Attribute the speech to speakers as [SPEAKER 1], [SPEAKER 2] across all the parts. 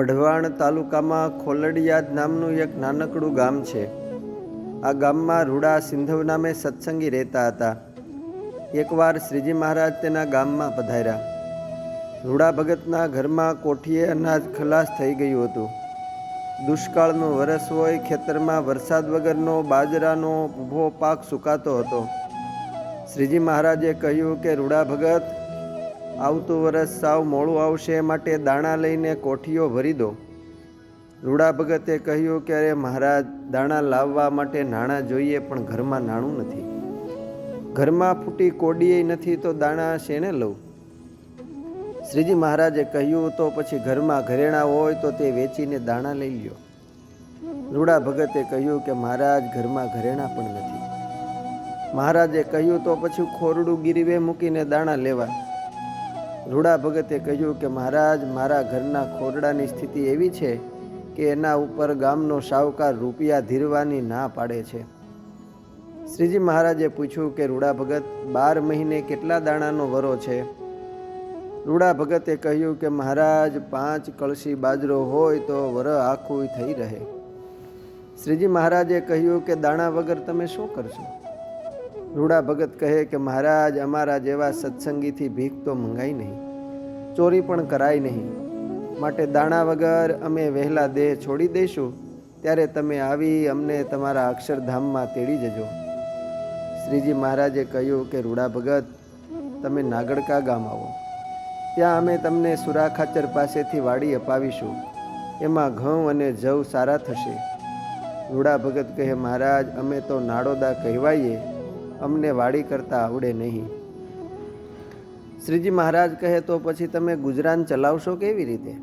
[SPEAKER 1] વઢવાણ તાલુકામાં ખોલડિયાદ નામનું એક નાનકડું ગામ છે. આ ગામમાં રૂડા સિંધવ નામે સત્સંગી રહેતા હતા. એકવાર શ્રીજી મહારાજ તેના ગામમાં પધાર્યા. રૂડા ભગતના ઘરમાં કોઠીએ અનાજ ખલાસ થઈ ગયું હતું. દુષ્કાળનું વરસ હોય, ખેતરમાં વરસાદ વગરનો બાજરાનો ઊભો પાક સુકાતો હતો. શ્રીજી મહારાજે કહ્યું કે, રૂડા ભગત આવતું વરસ સાવ મોડું આવશે માટે દાણા લઈને કોઠીઓ ભરી દો. રૂડા ભગતે કહ્યું કે અરે મહારાજ, દાણા લાવવા માટે નાણાં જોઈએ પણ ઘરમાં નાણું નથી. ઘરમાં ફૂટી કોડીએ નથી તો દાણા શેને લઉં? શ્રીજી મહારાજે કહ્યું તો પછી ઘરમાં ઘરેણા હોય તો તે વેચીને દાણા લઈ લ્યો. રૂડા ભગતે કહ્યું કે મહારાજ, ઘરમાં ઘરેણા પણ નથી. મહારાજે કહ્યું તો પછી ખોરડું ગીરીવે મૂકીને દાણા લેવા. રૂડા ભગતે કહ્યું કે મહારાજ, મારા ઘરના ખોરડાની સ્થિતિ એવી છે કે એના ઉપર ગામનો શાહુકાર રૂપિયા ધીરવાની ના પાડે છે. શ્રીજી મહારાજે પૂછ્યું કે રૂડા ભગત, બાર મહિને કેટલા દાણાનો વરો છે? રૂડા ભગતે કહ્યું કે મહારાજ, પાંચ કળશી બાજરો હોય તો વર આખું થઈ રહે. શ્રીજી મહારાજે કહ્યું કે દાણા વગર તમે શું કરશો? રૂડા ભગત કહે કે, મહારાજ, અમારા જેવા સત્સંગીથી ભીખ તો મંગાઈ નહીં, ચોરી પણ કરાય નહીં. માટે દાણા વગર અમે વહેલા દેહ છોડી દઈશું. ત્યારે તમે આવી અમને તમારા અક્ષરધામમાં તેડી જજો. શ્રીજી મહારાજે કહ્યું કે, રૂડા ભગત, તમે નાગડકા ગામ આવો. ત્યાં અમે તમને સુરાખાચર પાસેથી વાડી અપાવીશું. એમાં ઘઉં અને જવ સારા થશે. રૂડા ભગત કહે, મહારાજ, અમે તો નાડોદા કહેવાઈએ. અમને વાડી કરતા આવડે નહીં. શ્રીજી મહારાજ કહે તો પછી તમે ગુજરાન ચલાવશો કેવી રીતે?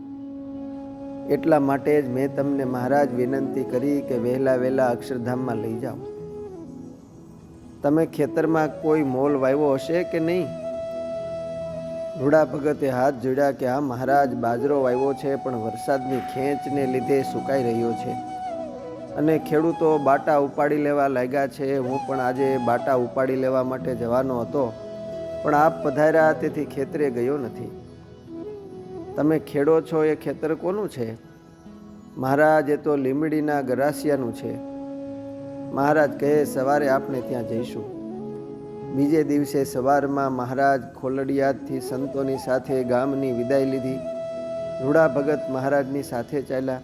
[SPEAKER 1] એટલા માટે જ મેં તમને મહારાજ વિનંતી કરી કે વહેલા વહેલા અક્ષરધામમાં લઈ જાઓ. તમે ખેતરમાં કોઈ મોલ વાવ્યો હશે કે નહીં? રૂડા ભગતે હાથ જોડ્યા કે આ મહારાજ બાજરો વાવ્યો છે, પણ વરસાદની ખેંચને લીધે સુકાઈ રહ્યો છે. અને ખેડૂતો બાટા ઉપાડી લેવા લાગ્યા છે. હું પણ આજે બાટા ઉપાડી લેવા માટે જવાનો હતો, પણ આપ પધાર્યા તેથી ખેતરે ગયો નથી. તમે ખેડો છો એ ખેતર કોનું છે? મહારાજ, એ તો લીમડીના ગરાસિયાનું છે. મહારાજ કહે, સવારે આપણે ત્યાં જઈશું. બીજે દિવસે સવારમાં મહારાજ ખોલડિયાદથી સંતોની સાથે ગામની વિદાય લીધી. રૂડા ભગત મહારાજની સાથે ચાલ્યા.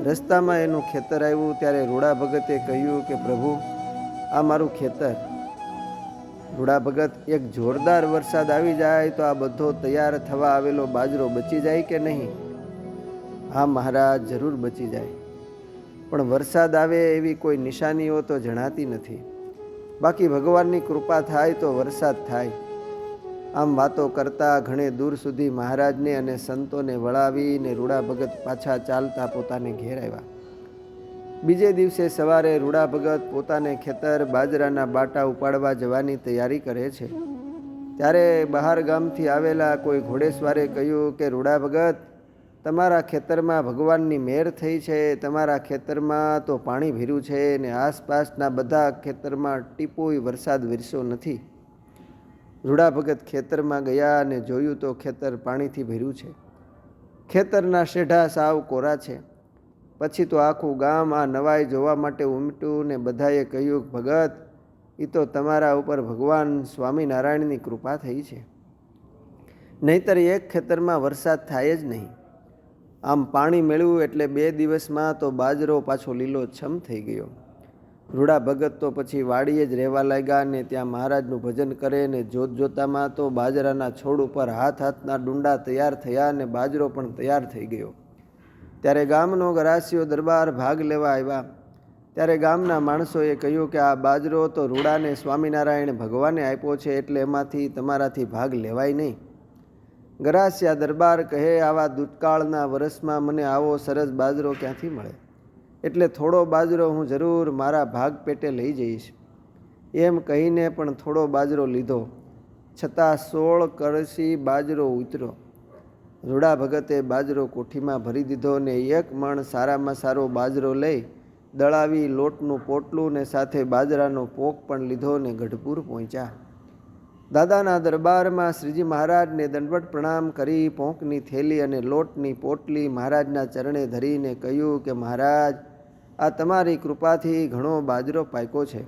[SPEAKER 1] રસ્તામાં એનું ખેતર આવ્યું, ત્યારે રૂડા ભગતે કહ્યું કે, પ્રભુ, આ મારું ખેતર. રૂડા ભગત, એક જોરદાર વરસાદ આવી જાય તો આ બધો તૈયાર થવા આવેલો બાજરો બચી જાય કે નહીં? હા મહારાજ, જરૂર બચી જાય. પણ વરસાદ આવે એવી કોઈ નિશાનીઓ તો જણાતી નથી. બાકી ભગવાનની કૃપા થાય તો વરસાદ થાય. આમ વાતો કરતાં ઘણે દૂર સુધી મહારાજને અને સંતોને વળાવીને રૂડા ભગત પાછા ચાલતા પોતાને ઘેર આવ્યા. બીજે દિવસે સવારે રૂડા ભગત પોતાને ખેતર બાજરાના બાટા ઉપાડવા જવાની તૈયારી કરે છે. ત્યારે બહાર ગામથી આવેલા કોઈ ઘોડેસવારે કહ્યું કે રૂડા ભગત તમારા ખેતરમાં ભગવાનની મેર થઈ છે. તમારા ખેતરમાં તો પાણી ભીરું છે ને આસપાસના બધા ખેતરમાં ટીપોય વરસાદ વરસ્યો નથી. રૂડા ભગત ખેતરમાં ગયા અને જોયું તો ખેતર પાણીથી ભર્યું છે. ખેતરના શેઢા સાવ કોરા છે. પછી તો આખું ગામ આ નવાઈ જોવા માટે ઉમટ્યું ને બધાએ કહ્યું, ભગત એ તો તમારા ઉપર ભગવાન સ્વામિનારાયણની કૃપા થઈ છે. નહીતર એક ખેતરમાં વરસાદ થાય જ નહીં. આમ પાણી મેળવ્યું એટલે બે દિવસમાં તો બાજરો પાછો લીલો છમ થઈ ગયો. રૂડા ભગત તો પછી વાડીએ જ રહેવા લાગ્યા અને ત્યાં મહારાજનું ભજન કરે ને જોત જોતામાં તો બાજરાના છોડ ઉપર હાથ હાથના ડુંડા તૈયાર થયા અને બાજરો પણ તૈયાર થઈ ગયો. ત્યારે ગામનો ગરાસીઓ દરબાર ભાગ લેવા આવ્યા. ત્યારે ગામના માણસોએ કહ્યું કે આ બાજરો તો રૂડાને સ્વામિનારાયણ ભગવાને આપ્યો છે એટલે એમાંથી તમારાથી ભાગ લેવાય નહીં. ગરાસિયા દરબાર કહે, આવા દુષ્કાળના વરસમાં મને આવો સરસ બાજરો ક્યાંથી મળે? એટલે થોડો બાજરો હું જરૂર મારા ભાગ પેટે લઈ જઈશ. એમ કહીને પણ થોડો બાજરો લીધો. છતાં સોળ કળશી બાજરો ઉતરો. રૂડા ભગતે બાજરો કોઠીમાં ભરી દીધો ને એક મણ સારામાં સારો બાજરો લઈ દળાવી લોટનું પોટલું ને સાથે બાજરાનો પોક પણ લીધો ને ગઢપુર પહોંચ્યા. દાદાના દરબારમાં શ્રીજી મહારાજને દંડવટ પ્રણામ કરી, પોંકની થેલી અને લોટની પોટલી મહારાજના ચરણે ધરીને કહ્યું કે મહારાજ આ તમારી કૃપાથી ઘણો બાજરો પાક્યો છે.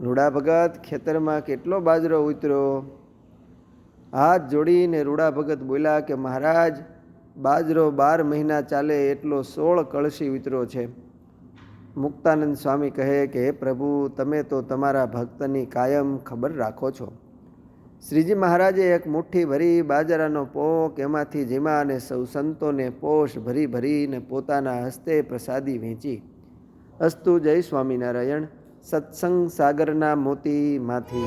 [SPEAKER 1] રૂડા ભગત ખેતરમાં કેટલો બાજરો ઉતર્યો? હાથ જોડીને રૂડા ભગત બોલ્યા કે, મહારાજ, બાજરો બાર મહિના ચાલે એટલો સોળ કળશી ઉતર્યો છે. મુક્તાનંદ સ્વામી કહે કે, હે પ્રભુ, તમે તો તમારા ભક્તની કાયમ ખબર રાખો છો. શ્રીજી મહારાજે એક મુઠ્ઠી ભરી બાજરાનો પોક, એમાંથી જીમા અને સૌ સંતોને પોષ ભરી ભરીને પોતાના હસ્તે પ્રસાદી વેચી. અસ્તુ જય સ્વામિનારાયણ, સત્સંગ સાગરના મોતીમાંથી.